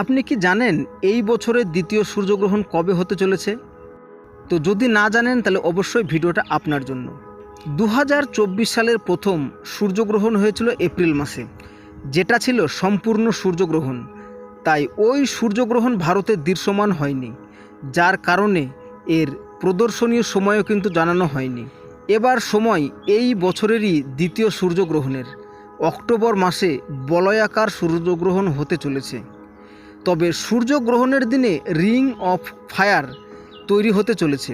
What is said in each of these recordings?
আপনি কি জানেন এই বছরের দ্বিতীয় সূর্যগ্রহণ কবে হতে চলেছে? তো যদি না জানেন, তাহলে অবশ্যই ভিডিওটা আপনার জন্য। দু হাজার চব্বিশ সালের প্রথম সূর্যগ্রহণ হয়েছিল এপ্রিল মাসে, যেটা ছিল সম্পূর্ণ সূর্যগ্রহণ। তাই ওই সূর্যগ্রহণ ভারতে দৃশ্যমান হয়নি, যার কারণে এর প্রদর্শনীয় সময়ও কিন্তু জানানো হয়নি। এবার সময় এই বছরেরই দ্বিতীয় সূর্যগ্রহণের। অক্টোবর মাসে বলয়াকার সূর্যগ্রহণ হতে চলেছে। তবে সূর্যগ্রহণের দিনে রিং অফ ফায়ার তৈরি হতে চলেছে।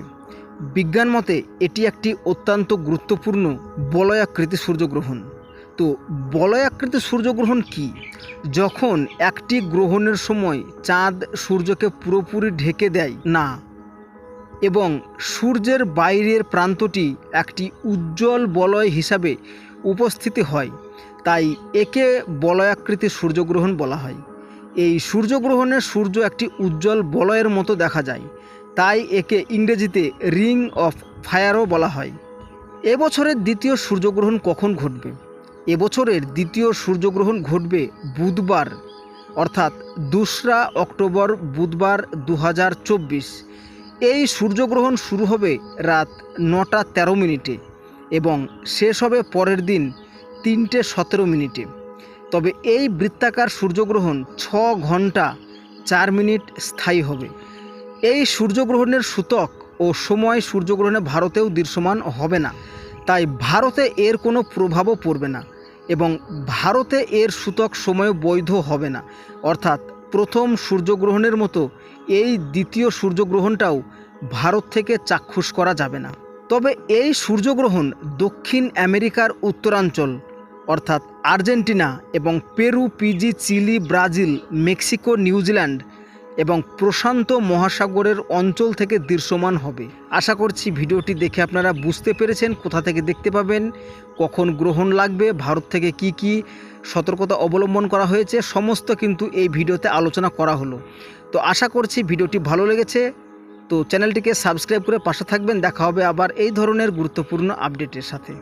বিজ্ঞান মতে এটি একটি অত্যন্ত গুরুত্বপূর্ণ বলয়াকৃতি সূর্যগ্রহণ। তো বলয়াকৃতি সূর্যগ্রহণ কি? যখন একটি গ্রহণের সময় চাঁদ সূর্যকে পুরোপুরি ঢেকে দেয় না এবং সূর্যের বাইরের প্রান্তটি একটি উজ্জ্বল বলয় হিসাবে উপস্থিতি হয়, তাই একে বলয়াকৃতি সূর্যগ্রহণ বলা হয়। এই সূর্যগ্রহণে সূর্য একটি উজ্জ্বল বলয়ের মতো দেখা যায়। তাই একে ইংরেজিতে রিং অফ ফায়ারও বলা হয়। এবছরের দ্বিতীয় সূর্যগ্রহণ কখন ঘটবে? এবছরের দ্বিতীয় সূর্যগ্রহণ ঘটবে বুধবার, অর্থাৎ দোসরা অক্টোবর বুধবার দু হাজার চব্বিশ। এই সূর্যগ্রহণ শুরু হবে রাত নটা তেরো মিনিটে এবং শেষ হবে পরের দিন তিনটে সতেরো মিনিটে। তবে এই বৃত্তাকার সূর্যগ্রহণ ছ ঘণ্টা চার মিনিট স্থায়ী হবে। এই সূর্যগ্রহণের সূতক ও সময় সূর্যগ্রহণে ভারতেও দৃশ্যমান হবে না। তাই ভারতে এর কোনো প্রভাবও পড়বে না এবং ভারতে এর সূতক সময় বৈধ হবে না। অর্থাৎ প্রথম সূর্যগ্রহণের মতো এই দ্বিতীয় সূর্যগ্রহণটাও ভারত থেকে চাক্ষুষ করা যাবে না। তবে এই সূর্যগ্রহণ দক্ষিণ আমেরিকার উত্তরাঞ্চল অর্থাৎ আর্জেন্টিনা এবং Peru, Fiji, Chile, Brazil, Mexico, New Zealand এবং প্রশান্ত মহাসাগরের অঞ্চল থেকে দৃশ্যমান হবে। আশা করছি ভিডিওটি দেখে আপনারা বুঝতে পেরেছেন, কোথা থেকে দেখতে পাবেন, কখন গ্রহণ লাগবে, ভারত থেকে কি কি সতর্কতা অবলম্বন করা হয়েছে, সমস্ত কিন্তু এই ভিডিওতে আলোচনা করা হলো। তো আশা করছি ভিডিওটি ভালো লেগেছে। তো চ্যানেলটিকে সাবস্ক্রাইব করে পাশে থাকবেন। দেখা হবে আবার এই ধরনের গুরুত্বপূর্ণ আপডেটের সাথে।